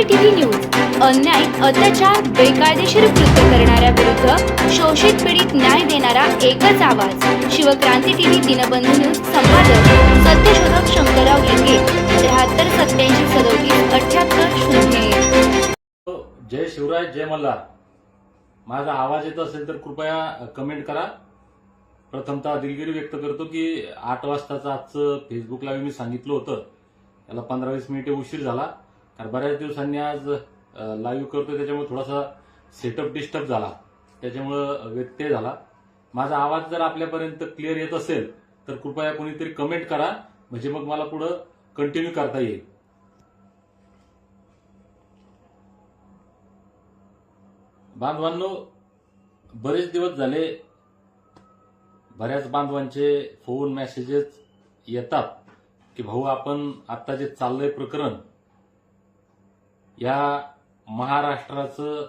CCTV news अन्याय अत्याचार बेकायदेशीर कृत्य करणाऱ्या विरुद्ध शोषित पीडित न्याय देणारा एकच आवाज. शिवक्रांती टीव्ही दिनबंधू न्यूज संपादक सत्यशोधक शंकरराव लिंगे त्र्याहत्तर सत्याऐंशी सदोतीस अठ्याहत्तर शून्य जय शिवराय जय मल्हार. माझा आवाज येत असेल तर कृपया कमेंट करा. प्रथमतः दिलगिरी व्यक्त करतो की आठ वाजताचं आजचं फेसबुक लाईव्ह मी सांगितलं होतं. त्याला पंधरा वीस मिनिटे उशीर झाला. कारण बऱ्याच दिवसांनी आज लाईव्ह करतोय त्याच्यामुळे थोडासा सेटअप डिस्टर्ब झाला. त्याच्यामुळं व्यत्यय झाला. माझा आवाज जर आपल्यापर्यंत क्लिअर येत असेल तर कृपया कोणीतरी कमेंट करा. म्हणजे मग मला पुढं कंटिन्यू करता येईल. बांधवांनो बरेच दिवस झाले बऱ्याच बांधवांचे फोन मेसेजेस येतात की भाऊ आपण आता जे चाललंय प्रकरण या महाराष्ट्राचं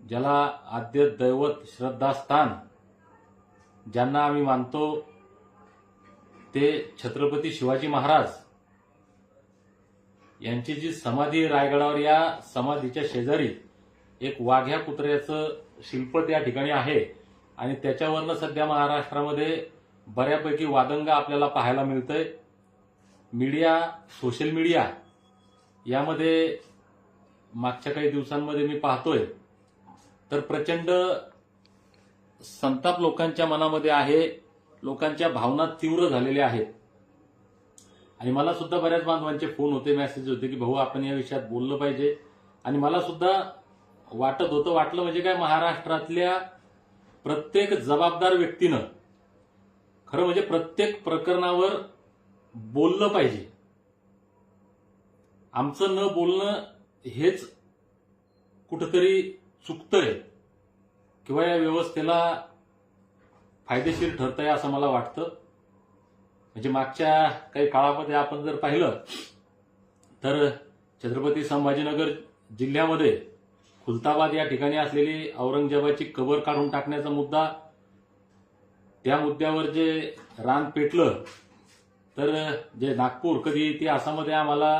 ज्याला आद्य दैवत श्रद्धास्थान ज्यांना आम्ही मानतो ते छत्रपती शिवाजी महाराज. यांची जी समाधी रायगडावर या समाधीच्या शेजारी एक वाघ्या कुत्र्याचं शिल्प त्या ठिकाणी आहे आणि त्याच्यावरनं सध्या महाराष्ट्रामध्ये बऱ्यापैकी वादंग आपल्याला पाहायला मिळतंय. मीडिया सोशल मीडिया यामध्ये मागच्या काही दिवसांमध्ये मी पाहतोय तर प्रचंड संताप लोकांच्या मनामध्ये आहे लोकांच्या भावना तीव्र झालेल्या आहेत. आणि मला सुद्धा बऱ्याच बांधवांचे फोन होते मेसेज होते की भाऊ आपण या विषयात बोललं पाहिजे. आणि मला सुद्धा वाटत होतं वाटलं म्हणजे काय महाराष्ट्रातल्या प्रत्येक जबाबदार व्यक्तीनं खरं म्हणजे प्रत्येक प्रकरणावर बोललं पाहिजे. आमचं न बोलणं हेच कुठंतरी चुकतंय किंवा या व्यवस्थेला फायदेशीर ठरतंय असं मला वाटतं. म्हणजे मागच्या काही काळामध्ये आपण जर पाहिलं तर छत्रपती संभाजीनगर जिल्ह्यामध्ये खुलताबाद या ठिकाणी असलेली औरंगजेबाची कबर काढून टाकण्याचा मुद्दा त्या मुद्द्यावर जे रान पेटलं तर जे नागपूर कधी इतिहासामध्ये आम्हाला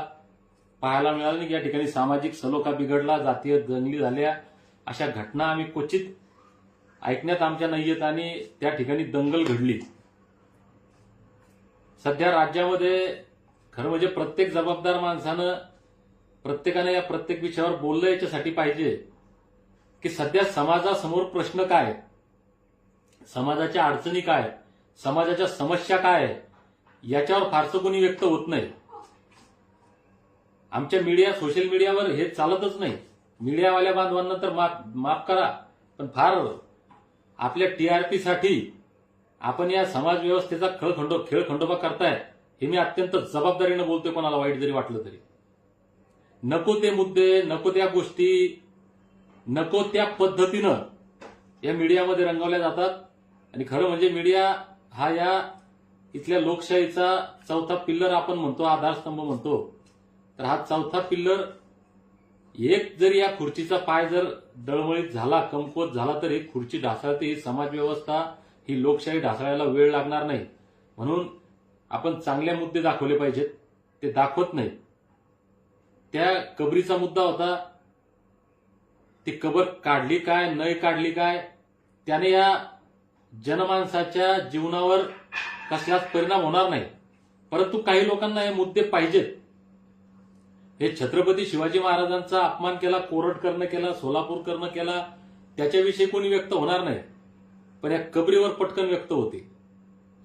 पाहायला मिळालं नाही की या ठिकाणी सामाजिक सलोखा बिघडला जातीय दंगली झाल्या. अशा घटना आम्ही क्वचित ऐकण्यात आमच्या नाही येत आणि त्या ठिकाणी दंगल घडली. सध्या राज्यामध्ये खरं म्हणजे प्रत्येक जबाबदार माणसानं प्रत्येकाने या प्रत्येक विषयावर बोललं याच्यासाठी पाहिजे की सध्या समाजासमोर प्रश्न काय? समाजाच्या अडचणी काय? समाजाच्या समस्या काय? याच्यावर फारसं कोणी व्यक्त होत नाही. आमच्या मीडिया सोशल मीडियावर हे चालतच नाही. मीडियावाल्या बांधवांना तर माफ माफ करा. पण फार आपल्या टीआरपीसाठी आपण या समाज व्यवस्थेचा खळखंडो खेळखंडोबा करताय हे मी अत्यंत जबाबदारीनं बोलतोय कोणाला वाईट जरी वाटलं तरी. नको ते मुद्दे नको त्या गोष्टी नको त्या पद्धतीनं या मीडियामध्ये रंगवल्या जातात. आणि खरं म्हणजे मीडिया हा या इथल्या लोकशाहीचा चौथा पिल्लर आपण म्हणतो आधारस्तंभ म्हणतो. तर हा चौथा पिल्लर एक जरी या खुर्चीचा पाय जर डळमळीत झाला कमकुवत झाला तर ही खुर्ची ढासळते ही समाज व्यवस्था ही लोकशाही ढासळायला वेळ लागणार नाही. म्हणून आपण चांगले मुद्दे दाखवले पाहिजेत ते दाखवत नाही त्या कबरीचा मुद्दा होता ती कबर काढली काय नाही काढली काय त्याने या जनमानसाच्या जीवनावर कसलाच परिणाम होणार नाही. परंतु काही लोकांना हे मुद्दे पाहिजेत. हे छत्रपती शिवाजी महाराजांचा अपमान केला कोरट करणं केला सोलापूर करणं केला त्याच्याविषयी कोणी व्यक्त होणार नाही. पण या कबरीवर पटकन व्यक्त होते.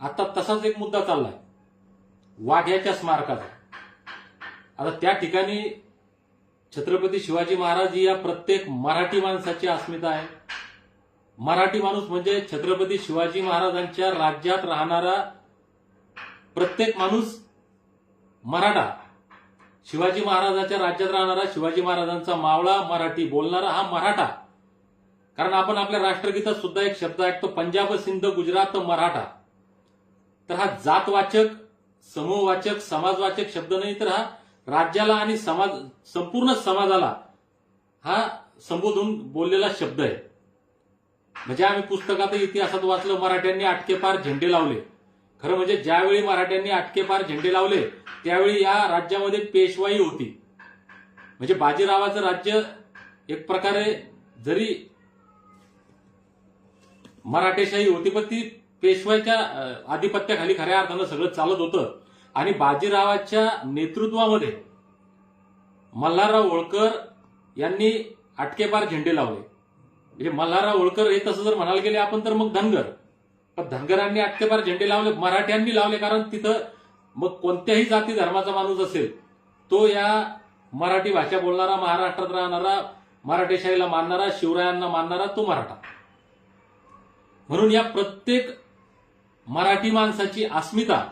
आता तसाच एक मुद्दा चाललाय. वाघ्याच्या स्मारकाचा. आता त्या ठिकाणी छत्रपती शिवाजी महाराज ही या प्रत्येक मराठी माणसाची अस्मिता आहे. मराठी माणूस म्हणजे छत्रपती शिवाजी महाराजांच्या राज्यात राहणारा प्रत्येक माणूस मराठा. शिवाजी महाराजांच्या राज्यात राहणारा शिवाजी महाराजांचा मावळा मराठी बोलणारा हा मराठा. कारण आपण आपल्या राष्ट्रगीतात सुद्धा एक शब्द ऐकतो पंजाब सिंध गुजरात मराठा. तर हा जातवाचक समूहवाचक समाजवाचक शब्द नाही तर हा राज्याला आणि समाज संपूर्ण समाजाला हा संबोधून बोललेला शब्द आहे. म्हणजे आम्ही पुस्तकात इतिहासात वाचलं मराठ्यांनी आटकेपार झेंडे लावले. खरं म्हणजे ज्यावेळी मराठ्यांनी अटकेपार झेंडे लावले त्यावेळी या राज्यामध्ये पेशवाई होती. म्हणजे बाजीरावाचं राज्य एक प्रकारे जरी मराठेशाही होती पण ती पेशवाईच्या आधिपत्याखाली खऱ्या अर्थानं सगळं चालत होतं. आणि बाजीरावाच्या नेतृत्वामध्ये मल्हारराव होळकर यांनी अटकेपार झेंडे लावले. म्हणजे मल्हारराव होळकर हे तसं जर म्हणायला गेले आपण तर मग धनगर. धनगरांनी अटकेपार झेंडे लावले मराठ्यांनी लावले कारण तिथं मग कोणत्याही जाती धर्माचा माणूस असेल तो या मराठी भाषा बोलणारा महाराष्ट्रात राहणारा मराठेशाहीला मानणारा शिवरायांना मानणारा तो मराठा. म्हणून या प्रत्येक मराठी माणसाची अस्मिता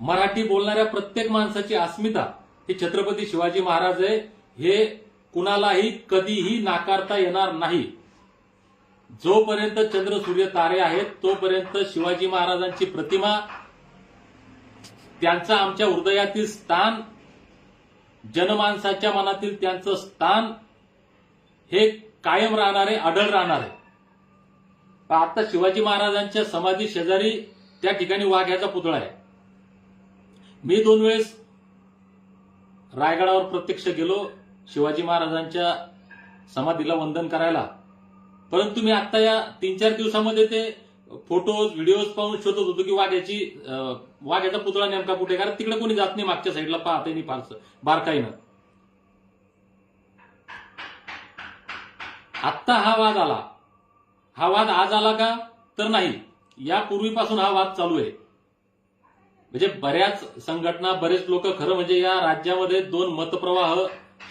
मराठी बोलणाऱ्या प्रत्येक माणसाची अस्मिता हे छत्रपती शिवाजी महाराज आहे हे कुणालाही कधीही नाकारता येणार नाही. जोपर्यंत चंद्र सूर्य तारे आहेत तोपर्यंत शिवाजी महाराजांची प्रतिमा त्यांचं आमच्या हृदयातील स्थान जनमानसाच्या मनातील त्यांचं स्थान हे कायम राहणार आहे अढळ राहणार. आहे आता शिवाजी महाराजांच्या समाधी शेजारी त्या ठिकाणी वाघ्याचा पुतळा आहे. मी दोन वेळेस रायगडावर प्रत्यक्ष गेलो शिवाजी महाराजांच्या समाधीला वंदन करायला. परंतु मी आता या तीन चार दिवसामध्ये ते फोटोज व्हिडिओज पाहून शोधत होतो की वाघ्याची अं, वाघ्याचा पुतळा नेमका कुठे कारण तिकडे कोणी जात नाही मागच्या साईडला पाहते नाही फारसं बारकाईनं. आत्ता हा वाद आला. हा वाद आज आला का? तर नाही. यापूर्वीपासून हा वाद चालू आहे. म्हणजे बऱ्याच संघटना बरेच लोक खरं म्हणजे या राज्यामध्ये दोन मतप्रवाह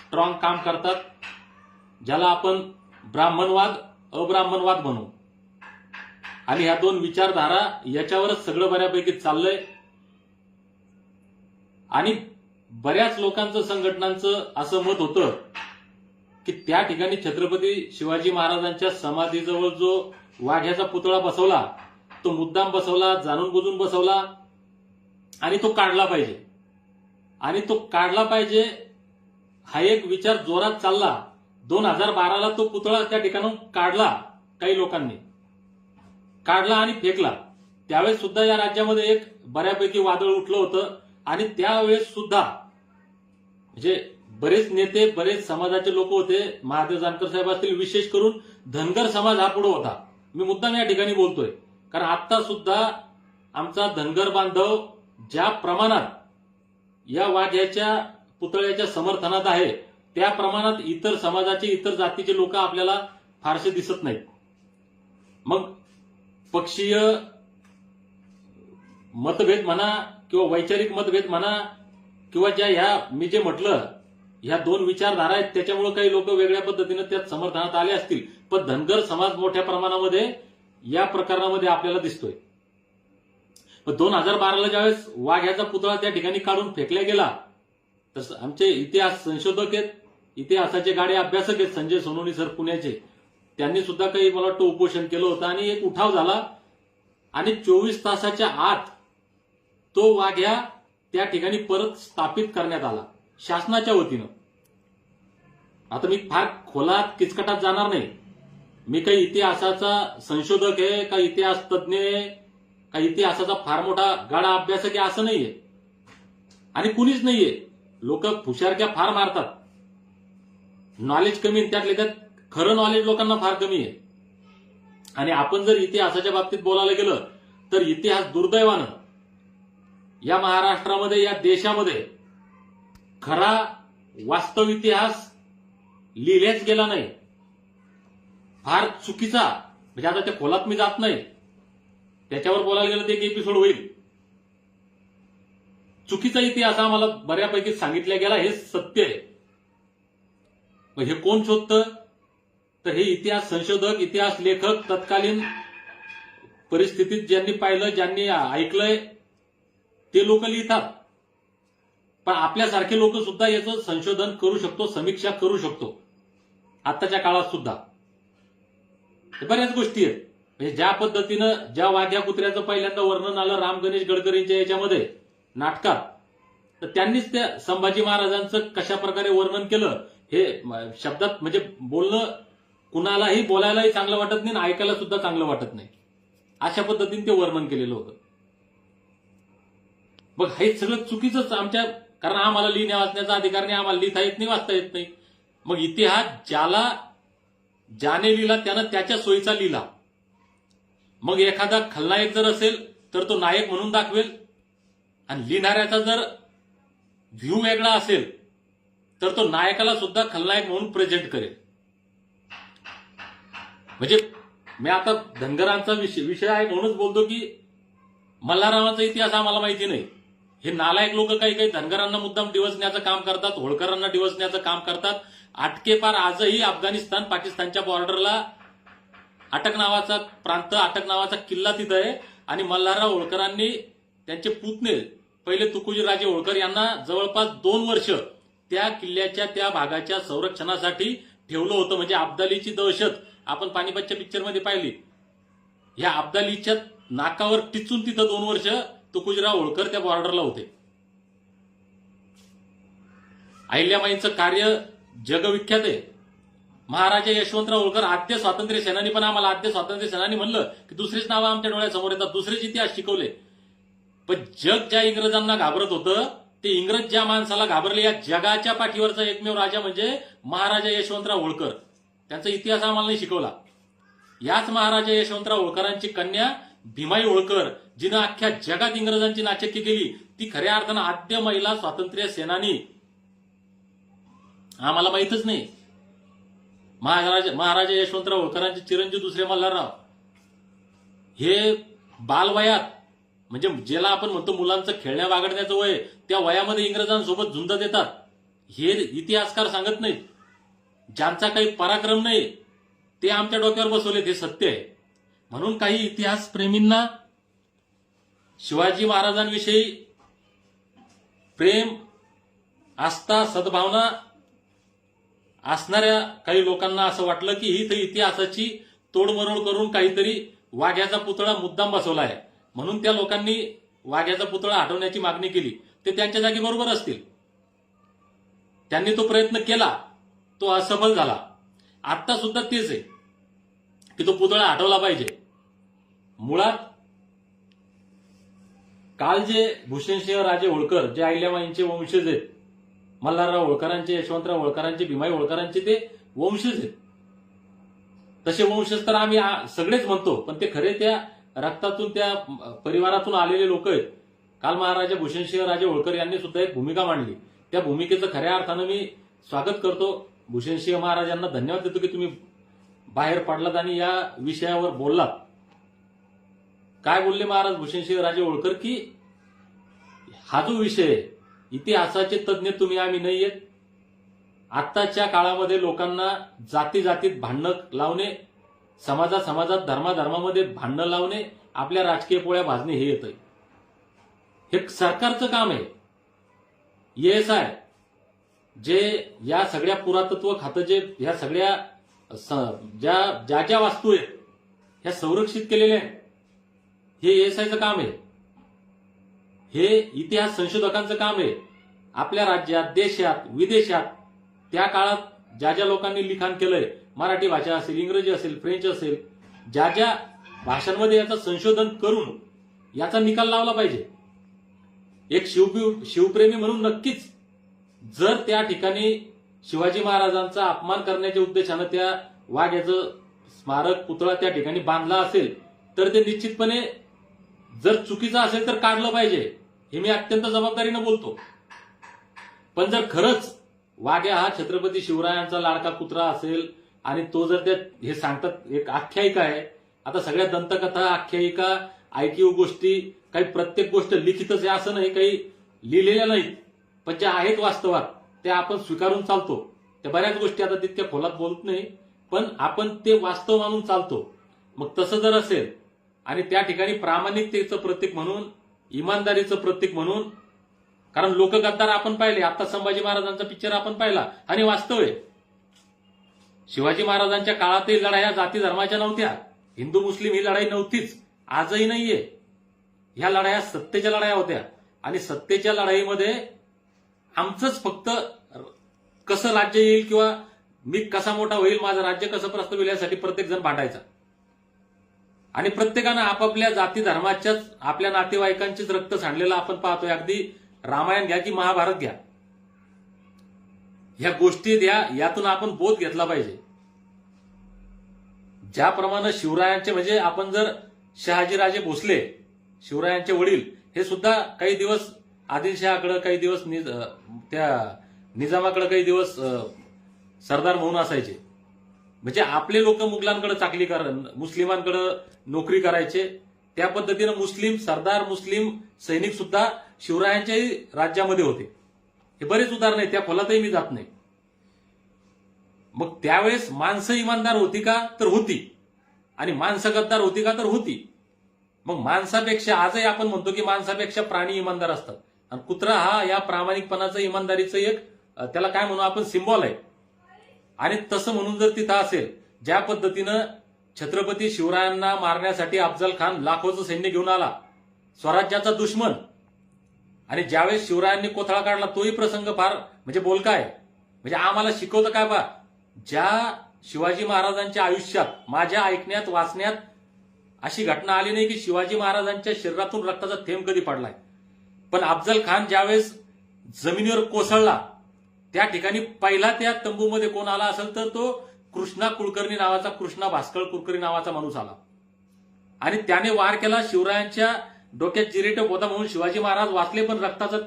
स्ट्रॉंग काम करतात. ज्याला आपण ब्राह्मणवाद अब्राह्मणवाद म्हणू आणि ह्या दोन विचारधारा याच्यावरच सगळं बऱ्यापैकी चाललंय. आणि बऱ्याच लोकांचं संघटनांचं असं मत होतं की त्या ठिकाणी छत्रपती शिवाजी महाराजांच्या समाधीजवळ जो वाघ्याचा पुतळा बसवला तो मुद्दाम बसवला जाणून बुजून बसवला आणि तो काढला पाहिजे. आणि तो काढला पाहिजे हा एक विचार जोरात चालला. दोन हजार बाराला तो पुतळा त्या ठिकाणून काढला काही लोकांनी. काढला आणि फेकला. त्यावेळेस सुद्धा या राज्यामध्ये एक बऱ्यापैकी वादळ उठलं होतं आणि त्यावेळेस सुद्धा म्हणजे बरेच नेते बरेच समाजाचे लोक होते. महादेव जानकर साहेब असतील विशेष करून धनगर समाज हा पुढे होता. मी मुद्दाम या ठिकाणी बोलतोय. कारण आता सुद्धा आमचा धनगर बांधव ज्या प्रमाणात या वाघ्याच्या पुतळ्याच्या समर्थनात आहे त्या प्रमाणात इतर समाजाचे इतर जातीचे लोक आपल्याला फारसे दिसत नाहीत. मग पक्षीय मतभेद म्हणा किंवा वैचारिक मतभेद म्हणा किंवा ज्या ह्या मी जे म्हटलं ह्या दोन विचारधारा आहेत त्याच्यामुळे काही लोक वेगळ्या पद्धतीनं त्यात समर्थनात आले असतील. पण धनगर समाज मोठ्या प्रमाणामध्ये या प्रकरणामध्ये आपल्याला दिसतोय. दोन हजार बाराला ज्यावेळेस वाघ्याचा पुतळा त्या ठिकाणी काढून फेकला गेला तसं आमचे इतिहास संशोधक आहेत इतिहासाचे गाडे अभ्यासक आहेत संजय सोनोनी सर पुण्याचे. त्यांनी सुद्धा काही मला वाटतं उपोषण केलं होतं आणि एक उठाव झाला. आणि चोवीस तासाच्या आत तो वाघ्या त्या ठिकाणी परत स्थापित करण्यात आला शासनाच्या वतीनं. आता मी फार खोलात किचकटात जाणार नाही. मी काही इतिहासाचा संशोधक आहे का इतिहास तज्ज्ञ आहे का इतिहासाचा फार मोठा गाडा अभ्यासक आहे असं नाहीये. आणि कुणीच नाहीये. लोक फुशारक्या फार मारतात. नॉलेज कमी आहे, त्यात खरं नॉलेज लोकांना फार कमी आहे. आणि आपण जर इतिहासाच्या बाबतीत बोलायला गेलं तर इतिहास दुर्दैवानं या महाराष्ट्रामध्ये या देशामध्ये खरा वास्तव इतिहास लिहिल्याच गेला नाही. फार चुकीचा म्हणजे आता त्या खोलात मी जात नाही. त्याच्यावर बोलायला गेलं ते एक एपिसोड होईल. चुकीचा इतिहास आम्हाला बऱ्यापैकी सांगितला गेला हे सत्य आहे. मग हे कोण शोधतं? तर हे इतिहास संशोधक इतिहास लेखक तत्कालीन परिस्थितीत ज्यांनी पाहिलं ज्यांनी ऐकलंय ते लोक लिहितात. पण आपल्यासारखे लोक सुद्धा याचं संशोधन करू शकतो समीक्षा करू शकतो. आत्ताच्या काळात सुद्धा. बऱ्याच गोष्टी आहेत. म्हणजे ज्या पद्धतीनं ज्या वाघ्या कुत्र्याचं पहिल्यांदा वर्णन आलं राम गणेश गडकरींच्या याच्यामध्ये नाटकात तर त्यांनीच त्या संभाजी महाराजांचं कशा प्रकारे वर्णन केलं हे शब्दात म्हणजे बोलणं कुणालाही बोलायलाही चांगलं वाटत नाही आणि ऐकायला सुद्धा चांगलं वाटत नाही. अशा पद्धतीने ते वर्णन केलेलं होतं. मग हे सगळं चुकीचंच आमच्या कारण आम्हाला लिहिण्या वाचण्याचा अधिकार नाही आम्हाला लिहिता येत नाही वाचता येत नाही. मग इतिहास ज्याला ज्याने लिहिला त्यानं त्याच्या सोयीचा लिहिला. मग एखादा खलनायक जर असेल तर तो नायक म्हणून दाखवेल. आणि लिहिणाऱ्याचा जर व्ह्यू वेगळा असेल तर तो नायकाला सुद्धा खलनायक म्हणून प्रेझेंट करेल. म्हणजे मी आता धनगरांचा विषय विषय आहे म्हणूनच बोलतो की मल्हाररावांचा इतिहास आम्हाला माहिती नाही. हे नालायक लोक काही काही धनगरांना मुद्दाम दिवसण्याचं काम करतात होळकरांना दिवसण्याचं काम करतात. आटकेपार आजही अफगाणिस्तान पाकिस्तानच्या बॉर्डरला अटक नावाचा प्रांत अटक नावाचा किल्ला तिथं आहे. आणि मल्हारराव होळकरांनी त्यांचे पुतणे पहिले तुकोजी राजे होळकर यांना जवळपास दोन वर्ष त्या किल्ल्याच्या त्या भागाच्या संरक्षणासाठी ठेवलं होतं. म्हणजे अब्दालीची दहशत. आपण पानिपतच्या पिक्चरमध्ये पाहिली. या अब्दालीच्या नाकावर टिचून तिथं दोन वर्ष तुकोजीराव होळकर त्या बॉर्डरला होते. अहिल्याबाईंचं कार्य जगविख्यात आहे. महाराजा यशवंतराव होळकर आद्य स्वातंत्र्य सेनानी पण आम्हाला आद्य स्वातंत्र्य सेनानी म्हणलं की दुसरेच नावं आमच्या डोळ्यासमोर येतात. दुसरेच इतिहास शिकवले. पण जग ज्या इंग्रजांना घाबरत होतं ते इंग्रज ज्या माणसाला घाबरले या जगाच्या पाठीवरचा एकमेव राजा म्हणजे महाराजा यशवंतराव होळकर. त्यांचा इतिहास आम्हाला नाही शिकवला. याच महाराजा यशवंतराव होळकरांची कन्या भीमाई होळकर जिनं अख्ख्या जगात इंग्रजांची नाचक्की केली ती खऱ्या अर्थानं आद्य महिला स्वातंत्र्य सेनानी. आम्हाला माहितच नाही. महाराज महाराजा यशवंतराव होळकरांचे चिरंजीव दुसरे मल्हारराव. हे बालवयात म्हणजे ज्याला आपण म्हणतो मुलांचं खेळण्या वागडण्याचं वय त्या वयामध्ये इंग्रजांसोबत झुंज देतात. हे इतिहासकार सांगत नाहीत. ज्यांचा काही पराक्रम नाही ते आमच्या डोक्यावर बसवले ते सत्य आहे. म्हणून काही इतिहास प्रेमींना शिवाजी महाराजांविषयी प्रेम आस्था सद्भावना असणाऱ्या काही लोकांना असं वाटलं की ही तर इतिहासाची तोडमरोड करून काहीतरी वाघ्याचा पुतळा मुद्दाम बसवला आहे. म्हणून त्या लोकांनी वाघ्याचा पुतळा हटवण्याची मागणी केली. ते त्यांच्या जागी बरोबर असतील. त्यांनी तो प्रयत्न केला तो असफल झाला. आता सुद्धा तेच आहे की तो पुतळा हटवला पाहिजे. मुळात काल जे भूषणसिंह राजे होळकर जे अहिल्याबाईंचे वंशज आहेत मल्हारराव होळकरांचे यशवंतराव होळकरांचे भीमाई होळकरांचे ते वंशज आहेत. तसे वंशज तर आम्ही सगळेच म्हणतो पण ते खरे त्या रक्तातून त्या परिवारातून आलेले लोक आहेत. काल महाराजा भूषणसिंह राजे होळकर यांनी सुद्धा एक भूमिका मांडली. त्या भूमिकेचं खऱ्या अर्थानं मी स्वागत करतो. भूषणसिंह महाराजांना धन्यवाद देतो की तुम्ही बाहेर पडलात आणि या विषयावर बोललात. काय बोलले महाराज भूषणसिंह राजे होळकर की हा जो विषय इतिहासाचे तज्ज्ञ तुम्ही आम्ही नाही आहेत. आत्ताच्या काळामध्ये लोकांना जाती जातीत भांडणं लावणे समाजा समाजात धर्माधर्मामध्ये भांडणं लावणे आपल्या राजकीय पोळ्या भाजणे हे येतंय. हे सरकारचं काम आहे. एस आय जे या सगळ्या पुरातत्व खातं जे ह्या सगळ्या स- ज्या ज्या ज्या वास्तू आहेत ह्या संरक्षित केलेल्या आहेत हे एस आयचं काम आहे. हे इतिहास संशोधकांचं काम आहे. आपल्या राज्यात देशात विदेशात त्या काळात ज्या ज्या लोकांनी लिखाण केलंय मराठी भाषा असेल इंग्रजी असेल फ्रेंच असेल ज्या ज्या भाषांमध्ये याचं संशोधन करून याचा निकाल लावला पाहिजे. एक शिव शिवप्रेमी म्हणून नक्कीच जर त्या ठिकाणी शिवाजी महाराजांचा अपमान करण्याच्या उद्देशानं त्या वाघ्याचं स्मारक पुतळा त्या ठिकाणी बांधला असेल तर ते निश्चितपणे जर चुकीचं असेल तर काढलं पाहिजे. हे मी अत्यंत जबाबदारीनं बोलतो. पण जर खरंच वाघ्या हा छत्रपती शिवरायांचा लाडका कुत्रा असेल आणि तो जर त्या हे सांगतात एक आख्यायिका आहे. आता सगळ्या दंतकथा आख्यायिका ऐकीव गोष्टी काही प्रत्येक गोष्ट लिखितच आहे असं नाही काही लिहिलेल्या नाहीत पण ज्या आहेत वास्तवात त्या आपण स्वीकारून चालतो. त्या बऱ्याच गोष्टी आता तितक्या खोलात बोलत नाही पण आपण ते वास्तव मानून चालतो. मग तसं जर असेल आणि त्या ठिकाणी प्रामाणिकतेचं प्रतीक म्हणून इमानदारीचं प्रतीक म्हणून कारण लोकगद्दार आपण पाहिले आता संभाजी महाराजांचा पिक्चर आपण पाहिला आणि वास्तव आहे. शिवाजी महाराजांच्या काळातही लढाया जाती धर्माच्या नव्हत्या. हिंदू मुस्लिम ही लढाई नव्हतीच. आजही नाहीये. ह्या लढाया सत्तेच्या लढाया होत्या. आणि सत्तेच्या लढाईमध्ये आमचंच फक्त कसं राज्य येईल किंवा मी कसा मोठा होईल माझं राज्य कसं प्रस्ताविल यासाठी प्रत्येक जण भांडायचा. आणि प्रत्येकानं आपापल्या जाती धर्माच्याच आपल्या नातेवाईकांचीच रक्त सांडलेलं आपण पाहतोय. अगदी रामायण घ्या की महाभारत घ्या. ह्या गोष्टी द्या यातून आपण बोध घेतला पाहिजे. ज्याप्रमाणे शिवरायांचे म्हणजे आपण जर शहाजीराजे भोसले शिवरायांचे वडील हे सुद्धा काही दिवस आदिलशहाकडे काही दिवस निज- त्या निजामाकडे काही दिवस सरदार म्हणून असायचे. म्हणजे आपले लोक मुघलांकडे चाकली कर मुस्लिमांकडे नोकरी करायचे. त्या पद्धतीनं मुस्लिम सरदार मुस्लिम सैनिक सुद्धा शिवरायांच्याही राज्यामध्ये होते. हे बरेच उदाहरण आहे त्या खोलातही मी जात नाही. मग त्यावेळेस माणसं इमानदार होती का? तर होती. आणि माणसं गद्दार होती का? तर होती. मग माणसापेक्षा आजही आपण म्हणतो की माणसापेक्षा प्राणी इमानदार असतात. आणि कुत्रा हा या प्रामाणिकपणाचं इमानदारीचं एक त्याला काय म्हणू आपण सिम्बॉल आहे. आणि तसं म्हणून जर तिथं असेल ज्या पद्धतीनं छत्रपती शिवरायांना मारण्यासाठी अफजल खान लाखोचं सैन्य घेऊन आला स्वराज्याचा दुश्मन आणि ज्यावेळेस शिवरायांनी कोथळा काढला तोही प्रसंग फार म्हणजे बोलका आहे. म्हणजे आम्हाला शिकवतं काय बा ज्या शिवाजी महाराजांच्या आयुष्यात माझ्या ऐकण्यात वाचण्यात अशी घटना आली नाही की शिवाजी महाराजांच्या शरीरातून रक्ताचा थेंब कधी पडलाय. पण अफजल खान ज्यावेळेस जमिनीवर कोसळला त्या ठिकाणी पहिला त्या तंबूमध्ये कोण आला असेल तर तो कृष्णा कुलकर्णी नावाचा कृष्णा भास्कर कुलकर्णी नावाचा माणूस आला. आणि त्याने वार केला शिवरायांच्या डोक्यात जिरेट होता म्हणून शिवाजी महाराज वाचले पण रक्ताचा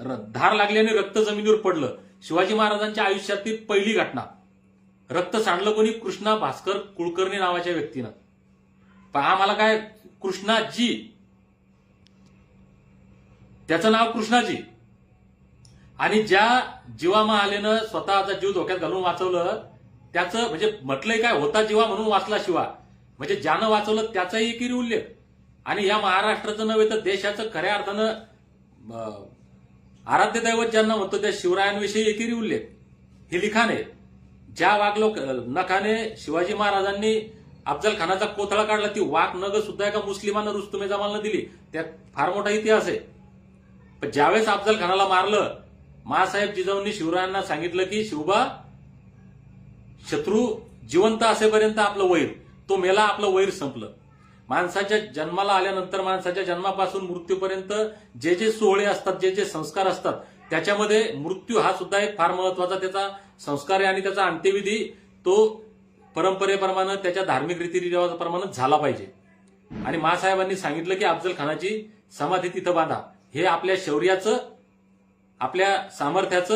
र- धार लागल्याने रक्त जमिनीवर पडलं. शिवाजी महाराजांच्या आयुष्यातील पहिली घटना. रक्त सांडलं कोणी? कृष्णा भास्कर कुलकर्णी नावाच्या व्यक्तीनं. पण आम्हाला काय कृष्णाजी. त्याचं नाव कृष्णाजी. आणि ज्या जीवामा आलेनं स्वतःचा जीव धोक्यात घालून वाचवलं त्याचं म्हणजे म्हटलंय काय होता जीवा म्हणून वाचला शिवा. म्हणजे ज्यानं वाचवलं त्याचाही एकेरी उल्लेख. आणि या महाराष्ट्राचं नव्हे तर देशाचं खऱ्या अर्थानं आराध्य दैवत ज्यांना म्हणतो त्या शिवरायांविषयी एकेरी उल्लेख. हे लिखाण आहे. ज्या वागलो नखाने शिवाजी महाराजांनी अफजल खानाचा कोथळा काढला ती वाक नग सुद्धा एका मुस्लिमानं रुस्तुमे जमालनं दिली. त्यात फार मोठा इतिहास आहे. पण ज्यावेळेस अफजल खानाला मारलं मासाहेब जिजाऊंनी शिवरायांना सांगितलं की शिवबा शत्रू जिवंत असेपर्यंत आपलं वैर तो मेला आपलं वैर संपलं. माणसाच्या जन्माला आल्यानंतर माणसाच्या जन्मापासून मृत्यूपर्यंत जे जे सोहळे असतात जे जे संस्कार असतात त्याच्यामध्ये मृत्यू हा सुद्धा एक फार महत्त्वाचा त्याचा संस्कार आहे आणि त्याचा अंत्यविधी तो परंपरेप्रमाणे त्याच्या धार्मिक रीतीरिवाजाप्रमाणे झाला पाहिजे. आणि मासाहेबांनी सांगितलं की अफजल खानाची समाधी तिथं बांधा. हे आपल्या शौर्याचं आपल्या सामर्थ्याचं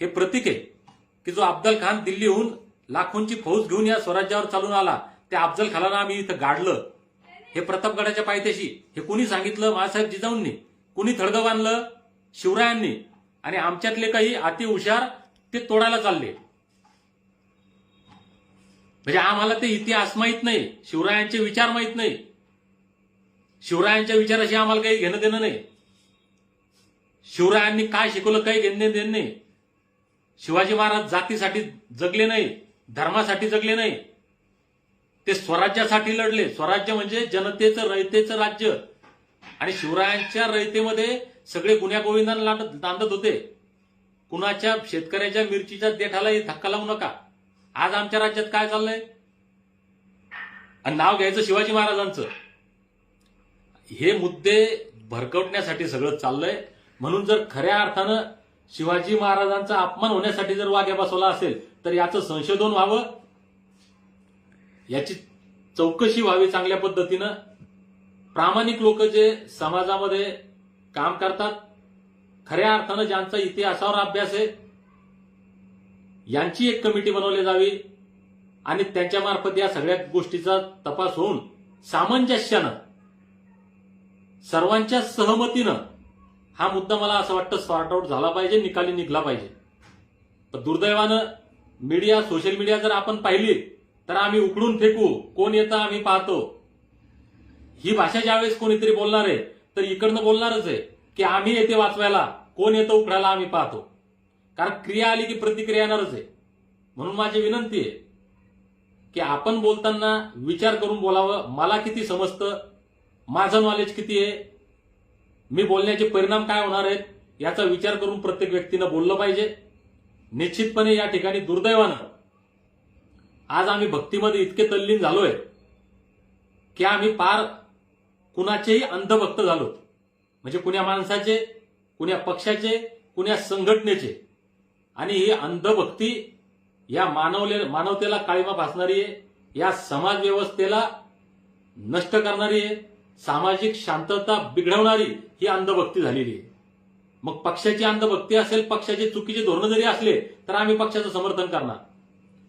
हे प्रतीक आहे. की जो अफजल खान दिल्लीहून लाखोंची फौज घेऊन या स्वराज्यावर चालून आला त्या अफजल खानाला आम्ही इथं गाडलं. हे प्रतापगडाच्या पायथ्याशी हे कुणी सांगितलं? मासाहेब जिजाऊंनी. कुणी थडगं बांधलं? शिवरायांनी. आणि आमच्यातले काही अति हुशार ते तोडायला चालले. म्हणजे आम्हाला ते इतिहास माहीत नाही शिवरायांचे विचार माहीत नाही. शिवरायांच्या विचाराशी आम्हाला काही घेणं देणं नाही. शिवरायांनी काय शिकवलं काही घेणं देणं नाही. शिवाजी महाराज जातीसाठी जगले नाही धर्मासाठी जगले नाही. ते स्वराज्यासाठी लढले. स्वराज्य म्हणजे जनतेचं रयतेचं राज्य. आणि शिवरायांच्या रयतेमध्ये सगळे गुन्ह्या गोविंदांना लांडत नांदत होते. कुणाच्या शेतकऱ्याच्या मिरचीच्या देठालाही धक्का लावू नका. आज आमच्या राज्यात काय चाललंय? आणि नाव घ्यायचं शिवाजी महाराजांचं. हे मुद्दे भरकवण्यासाठी सगळं चाललंय. म्हणून जर खऱ्या अर्थानं शिवाजी महाराजांचा अपमान होण्यासाठी जर वाघ्या बसवला असेल तर याचं संशोधन व्हावं. याची चौकशी व्हावी चांगल्या पद्धतीनं. प्रामाणिक लोक जे समाजामध्ये काम करतात खऱ्या अर्थानं ज्यांचा इतिहासावर अभ्यास आहे यांची एक कमिटी बनवली जावी आणि त्यांच्यामार्फत या सगळ्या गोष्टीचा तपास होऊन सामंजस्यानं सर्वांच्या सहमतीनं हा मुद्दा मला असं वाटतं सॉर्ट आउट झाला पाहिजे निकाली निघला पाहिजे. पण दुर्दैवानं मीडिया सोशल मीडिया जर आपण पाहिली तर आम्ही उकडून फेकू कोण येतं आम्ही पाहतो. ही भाषा ज्यावेळेस कोणीतरी बोलणार आहे तर इकडनं बोलणारच आहे की आम्ही येते वाचवायला कोण येतं उकडायला आम्ही पाहतो. कारण क्रिया आली की प्रतिक्रिया येणारच आहे. म्हणून माझी विनंती आहे की आपण बोलताना विचार करून बोलावं. मला किती समजतं? माझं नॉलेज किती आहे? मी बोलण्याचे परिणाम काय होणार आहेत? याचा विचार करून प्रत्येक व्यक्तीनं बोललं पाहिजे. निश्चितपणे या ठिकाणी दुर्दैवानं आज आम्ही भक्तीमध्ये इतके तल्लीन झालोय की आम्ही पार कुणाचेही अंधभक्त झालो म्हणजे कुण्या माणसाचे कुण्या पक्षाचे कुण्या संघटनेचे. आणि ही अंधभक्ती या मानवले मानवतेला काळीमा भासणारी आहे. या समाज व्यवस्थेला नष्ट करणारी आहे. सामाजिक शांतता बिघडवणारी ही अंधभक्ती झालेली आहे. मग पक्षाची अंधभक्ती असेल पक्षाचे चुकीचे धोरणं जरी असले तर आम्ही पक्षाचं समर्थन करणार.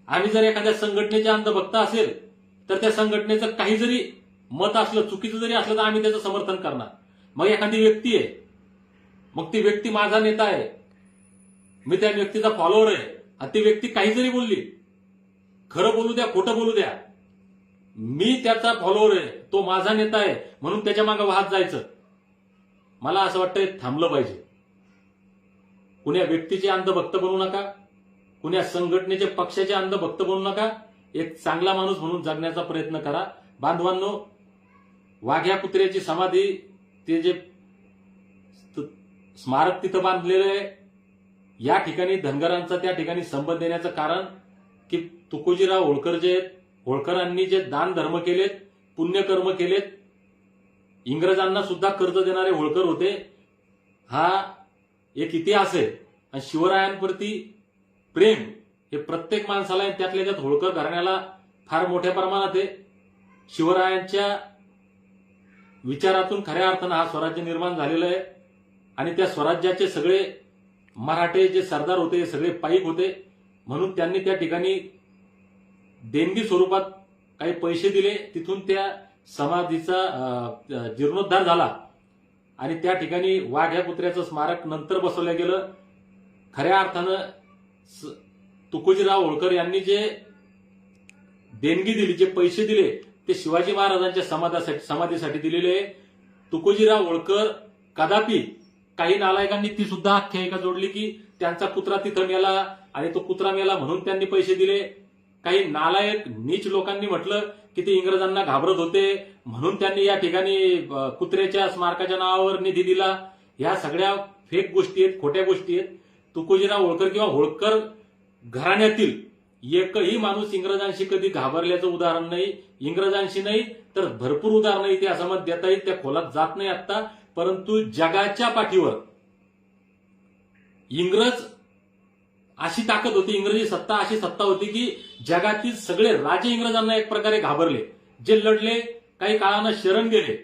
आम्ही जर एखाद्या संघटनेच्या अंधभक्त असेल तर त्या संघटनेचं काही जरी मत असलं चुकीचं जरी असलं तर आम्ही त्याचं समर्थन करणार. मग एखादी व्यक्ती आहे. मग ती व्यक्ती माझा नेता आहे. मी त्या व्यक्तीचा फॉलोअर आहे. आणि ती व्यक्ती काही जरी बोलली. खरं बोलू द्या खोटं बोलू द्या. मी त्याचा फॉलोअर आहे. तो माझा नेता आहे. म्हणून त्याच्यामागे वाहत जायचं. मला असं वाटतं थांबलं पाहिजे. कुण्या व्यक्तीचे अंधभक्त बनू नका. कुण्या संघटनेचे पक्षाचे अंधभक्त बनू नका. एक चांगला माणूस म्हणून जगण्याचा प्रयत्न करा. बांधवांनो वाघ्या कुत्र्याची समाधी ते जे स्मारक तिथं बांधलेलं आहे या ठिकाणी धनगरांचा त्या ठिकाणी संबंध देण्याचं कारण की तुकोजीराव होळकर जे आहेत होळकरांनी जे दान धर्म केलेत पुण्यकर्म केलेत इंग्रजांना सुद्धा कर्ज देणारे होळकर होते. हा एक इतिहास आहे. आणि शिवरायांप्रती प्रेम हे प्रत्येक माणसाला त्यातल्या त्यात होळकर घराण्याला फार मोठ्या प्रमाणात आहे. शिवरायांच्या विचारातून खऱ्या अर्थानं हा स्वराज्य निर्माण झालेलं आहे. आणि त्या स्वराज्याचे सगळे मराठे जे सरदार होते हे सगळे पाईक होते. म्हणून त्यांनी त्या ठिकाणी देणगी स्वरूपात काही पैसे दिले. तिथून त्या समाधीचा जीर्णोद्धार झाला. आणि त्या ठिकाणी वाघ या कुत्र्याचं स्मारक नंतर बसवलं गेलं. खऱ्या अर्थानं स- तुकोजीराव होळकर यांनी जे देणगी दिली जे पैसे दिले ते शिवाजी महाराजांच्या समाधासाठी समाधीसाठी दिलेले. आहे. तुकोजीराव होळकर कदापि काही नालायकांनी ती सुद्धा आख्यायिका जोडली की त्यांचा कुत्रा तिथं मेला आणि तो कुत्रा मेला म्हणून त्यांनी पैसे दिले. काही नालायक नीच लोकांनी म्हटलं की ते इंग्रजांना घाबरत होते म्हणून त्यांनी या ठिकाणी कुत्र्याच्या स्मारकाच्या नावावर निधी दिला. ह्या सगळ्या फेक गोष्टी आहेत खोट्या गोष्टी आहेत. तुकोजीराव होळकर किंवा होळकर घराण्यातील एकही माणूस इंग्रजांशी कधी घाबरल्याचं उदाहरण नाही. इंग्रजांशी नाही तर भरपूर उदाहरणं इतिहासामध्ये देता येईल. त्या खोलात जात नाही आता परंतु जगाच्या पाठीवर इंग्रज अशी ताकद होती इंग्रजी सत्ता अशी सत्ता होती की जगातील सगळे राजे इंग्रजांना एक प्रकारे घाबरले जे लढले काही काळानं शरण गेले.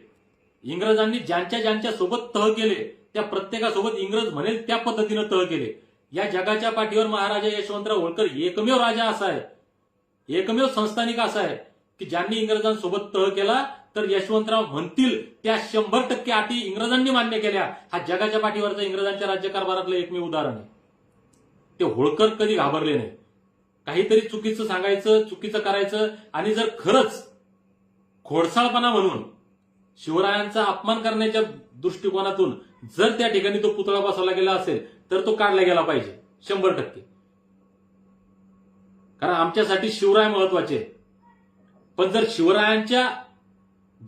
इंग्रजांनी ज्यांच्या ज्यांच्या सोबत तह केले त्या प्रत्येकासोबत इंग्रज म्हणेल त्या पद्धतीनं तह केले. या जगाच्या पाठीवर महाराजा यशवंतराव होळकर एकमेव राजा असा आहे. एकमेव संस्थानिक असा आहे की ज्यांनी इंग्रजांसोबत तह केला तर यशवंतराव म्हणतील त्या शंभर टक्के अटी इंग्रजांनी मान्य केल्या. हा जगाच्या पाठीवरचं इंग्रजांच्या राज्यकारभारातलं एकमेव उदाहरण आहे. ते होळकर कधी घाबरले नाही. काहीतरी चुकीचं सांगायचं चुकीचं करायचं आणि जर खरंच खोडसाळपणा म्हणून शिवरायांचा अपमान करण्याच्या दृष्टिकोनातून जर त्या ठिकाणी तो पुतळा बसवला गेला असेल तर तो काढला गेला पाहिजे. शंभर टक्के. कारण आमच्यासाठी शिवराय महत्त्वाचे पण जर शिवरायांच्या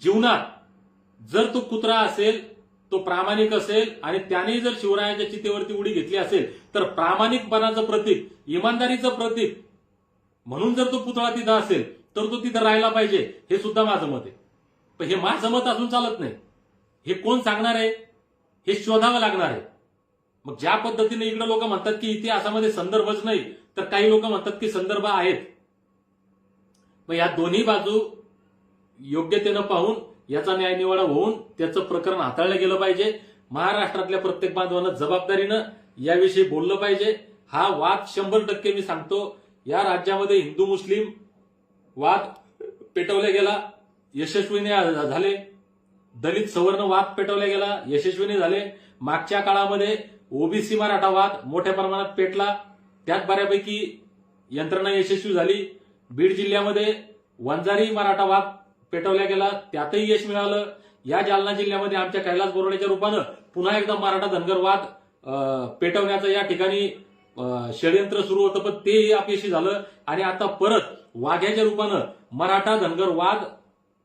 जीवनात जर तो कुत्रा असेल तो प्रामाणिक असेल आणि त्याने जर शिवरायाच्या चितेवरती उडी घेतली असेल तर प्रामाणिकपणाचं प्रतीक इमानदारीचं प्रतीक म्हणून जर तो पुतळा तिथं असेल तर तो तिथं राहायला पाहिजे हे सुद्धा माझं मत आहे. पण हे माझं मत असून चालत नाही. हे कोण सांगणार आहे? हे शोधावं लागणार आहे. मग ज्या पद्धतीने इकडे लोक म्हणतात की इतिहासामध्ये संदर्भच नाही तर काही लोक म्हणतात की संदर्भ आहेत. मग या दोन्ही बाजू योग्यतेनं पाहून याचा न्यायनिवाडा होऊन त्याचं प्रकरण हाताळलं गेलं पाहिजे. महाराष्ट्रातल्या प्रत्येक बांधवानं जबाबदारीनं याविषयी बोललं पाहिजे. हा वाद शंभर टक्के मी सांगतो. या राज्यामध्ये हिंदू मुस्लिम वाद पेटवला गेला. यशस्वीने झाले. दलित सवर्ण वाद पेटवला गेला. यशस्वीने झाले. मागच्या काळामध्ये ओबीसी मराठा वाद मोठ्या प्रमाणात पेटला. त्यात बऱ्यापैकी यंत्रणा यशस्वी झाली. बीड जिल्ह्यामध्ये वंजारी मराठा वाद पेटवला गेला त्यातही यश मिळालं. या जालना जिल्ह्यामध्ये आमच्या कैलास बोरडेच्या रूपानं पुन्हा एकदा मराठा धनगरवाद पेटवण्याचं या ठिकाणी षड्यंत्र षडयंत्र सुरू होतं पण तेही अपयशी झालं. आणि आता परत वाघ्याच्या रूपानं मराठा धनगरवाद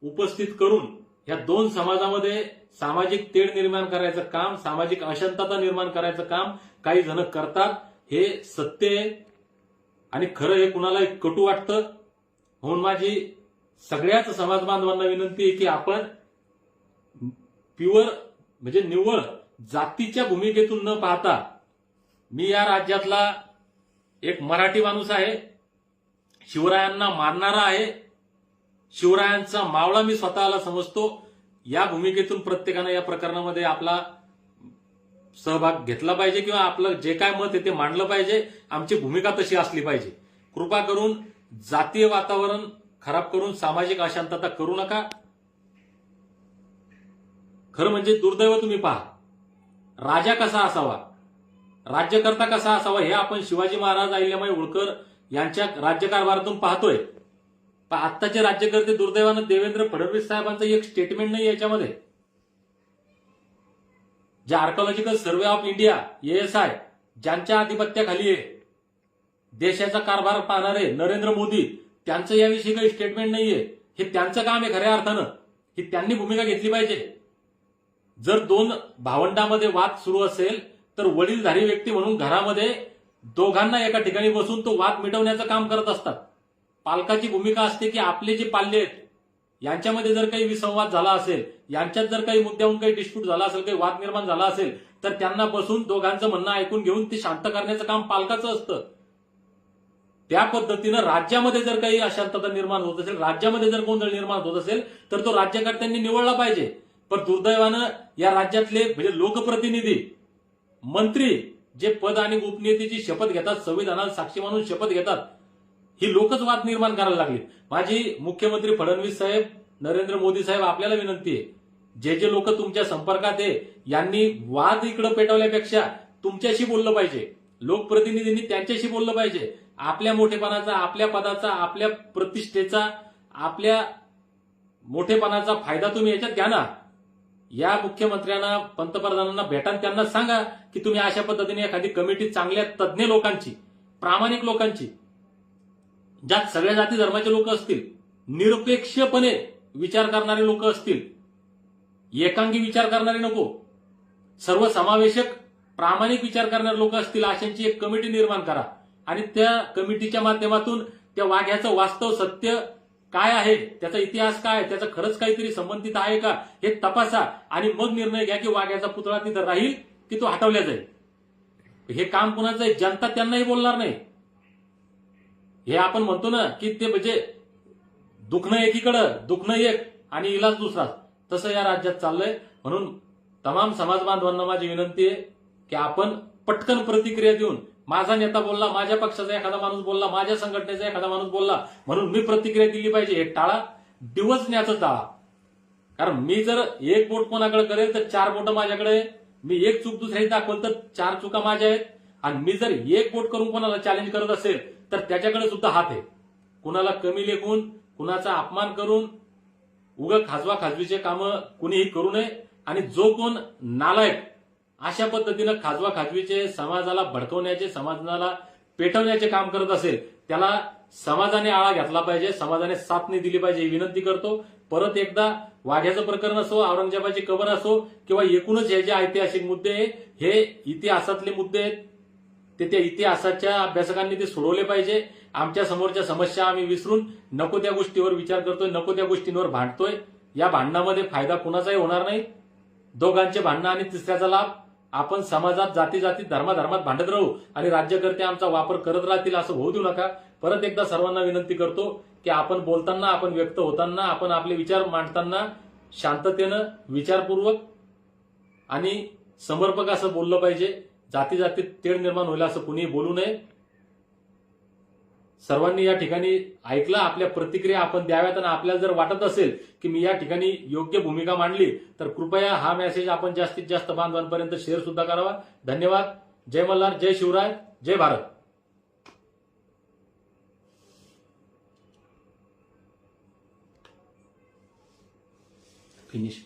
उपस्थित करून या दोन समाजामध्ये सामाजिक तेढ निर्माण करायचं काम सामाजिक अशांतता निर्माण करायचं काम काही जण करतात हे सत्य आहे. आणि खरं हे कुणाला कटू वाटतं? म्हणून माझी सगळ्याच समाज बांधवांना विनंती आहे की आपण प्युअर म्हणजे निव्वळ जातीच्या भूमिकेतून न पाहता मी या राज्यातला एक मराठी माणूस आहे शिवरायांना मानणारा आहे शिवरायांचा मावळा मी स्वतःला समजतो या भूमिकेतून प्रत्येकानं या प्रकरणामध्ये आपला सहभाग घेतला पाहिजे किंवा आपलं जे काय मत आहे ते मांडलं पाहिजे आमची भूमिका तशी असली पाहिजे. कृपा करून जातीय वातावरण खराब करून सामाजिक अशांतता करू नका. खरं म्हणजे दुर्दैव तुम्ही पहा. राजा कसा असावा? राज्यकर्ता कसा असावा हे आपण शिवाजी महाराज अहिल्यामाई होळकर यांच्या राज्यकारभारातून पाहतोय. पण आत्ताचे राज्यकर्ते दुर्दैवानं देवेंद्र फडणवीस साहेबांचं एक स्टेटमेंट नाही याच्यामध्ये. जे archaeological survey of India ASI ज्यांच्या आधिपत्याखाली आहे देशाचा कारभार पाहणारे नरेंद्र मोदी त्यांचं याविषयी काही स्टेटमेंट नाहीये. हे त्यांचं काम आहे खऱ्या अर्थानं. ही त्यांनी भूमिका घेतली पाहिजे. जर दोन भावंडामध्ये वाद सुरू असेल तर वडीलधारी व्यक्ती म्हणून घरामध्ये दोघांना एका ठिकाणी बसून तो वाद मिटवण्याचं काम करत असतात. पालकाची भूमिका असते की आपले जे पाल्य आहेत यांच्यामध्ये जर काही विसंवाद झाला असेल यांच्यात जर काही मुद्द्याहून काही डिस्प्यूट झाला असेल काही वाद निर्माण झाला असेल तर त्यांना बसून दोघांचं म्हणणं ऐकून घेऊन ते शांत करण्याचं काम पालकाचं असतं. त्या पद्धतीनं राज्यामध्ये जर काही अशांतता निर्माण होत असेल राज्यामध्ये जर गोंधळ निर्माण होत असेल तर तो राज्यकर्त्यांनी निवडला पाहिजे. पण दुर्दैवानं या राज्यातले म्हणजे लोकप्रतिनिधी मंत्री जे पद आणि गोपनीयतेची शपथ घेतात संविधानात साक्षी मानून शपथ घेतात ही लोकच वाद निर्माण करायला लागली माझी मुख्यमंत्री फडणवीस साहेब नरेंद्र मोदी साहेब आपल्याला विनंती आहे जे जे लोक तुमच्या संपर्कात आहे यांनी वाद इकडे पेटवल्यापेक्षा तुमच्याशी बोललं पाहिजे. लोकप्रतिनिधींनी त्यांच्याशी बोललं पाहिजे. आपल्या मोठेपणाचा आपल्या पदाचा आपल्या प्रतिष्ठेचा आपल्या मोठेपणाचा फायदा तुम्ही याच्यात घ्या ना. या मुख्यमंत्र्यांना पंतप्रधानांना भेटा त्यांना सांगा की तुम्ही अशा पद्धतीने एखादी कमिटी चांगल्या तज्ज्ञ लोकांची प्रामाणिक लोकांची ज्यात सगळ्या जाती धर्माचे लोक असतील निरपेक्षपणे विचार करणारे लोक असतील एकांगी विचार करणारे नको सर्वसमावेशक प्रामाणिक विचार करणारे लोक असतील अशांची एक कमिटी निर्माण करा. आणि त्या कमिटीच्या माध्यमातून त्या वाघ्याचं वास्तव सत्य काय आहे त्याचा इतिहास काय आहे, त्याचा खरंच काहीतरी संबंधित आहे का हे तपासा. आणि मग निर्णय घ्या की वाघ्याचा पुतळा तिथं राहील की तो हटवला जाईल. हे काम कुणाचं आहे? जनता त्यांनाही बोलणार नाही. हे आपण म्हणतो ना की ते म्हणजे दुखणं एकीकडं दुखणं एक आणि इलाज दुसरा तसं या राज्यात चाललंय. म्हणून तमाम समाज बांधवांना माझी विनंती आहे की आपण पटकन प्रतिक्रिया देऊन माझा नेता बोलला माझ्या पक्षाचा एखादा माणूस बोलला माझ्या संघटनेचा एखादा माणूस बोलला म्हणून मी प्रतिक्रिया दिली पाहिजे. हे टाळा डिवचण्याचं टाळा. कारण मी जर एक बोट कोणाकडे करेल तर चार बोट माझ्याकडे. मी एक चूक दुसऱ्याची दाखवल तर चार चुका माझ्या आहेत. आणि मी जर एक बोट करून कोणाला चॅलेंज करत असेल तर त्याच्याकडे सुद्धा हात आहे. कुणाला कमी लेखून कुणाचा अपमान करून उग खाजवा खाजवीचे कामं कुणीही करू नये. आणि जो कोण नालायक अशा पद्धतीनं खाजवा खाजवीचे समाजाला भडकवण्याचे समाजाला पेटवण्याचे काम करत असेल त्याला समाजाने आळा घेतला पाहिजे समाजाने साथ नाही दिली पाहिजे ही विनंती करतो. परत एकदा वाघ्याचं प्रकरण असो औरंगजेबाची कबर असो किंवा एकूणच हे जे ऐतिहासिक मुद्दे हे इतिहासातले मुद्दे आहेत. ते त्या इतिहासाच्या अभ्यासकांनी ते सोडवले पाहिजे. आमच्या समोरच्या समस्या आम्ही विसरून नको त्या गोष्टीवर विचार करतोय नको त्या गोष्टींवर भांडतोय. या भांडणामध्ये फायदा कुणाचाही होणार नाही. दोघांचे भांडणं आणि तिसऱ्याचा लाभ आपण समाजात जाती जाती धर्माधर्मात भांडत राहू आणि राज्यकर्ते आमचा वापर करत राहतील असं होऊ देऊ नका. परत एकदा सर्वांना विनंती करतो की आपण बोलताना आपण व्यक्त होताना आपण आपले विचार मांडताना शांततेनं विचारपूर्वक आणि समर्पक असं बोललं पाहिजे. जाती जातीत तेढ निर्माण होईल असं कुणीही बोलू नये. सर्वांनी या ठिकाणी ऐकलं आपल्या प्रतिक्रिया आपण द्याव्यात आणि आपल्याला जर वाटत असेल की मी या ठिकाणी योग्य भूमिका मांडली तर कृपया हा मेसेज आपण जास्तीत जास्त बांधवांपर्यंत शेअर सुद्धा करावा. धन्यवाद. जय मल्हार जय शिवराय जय भारत. फिनिश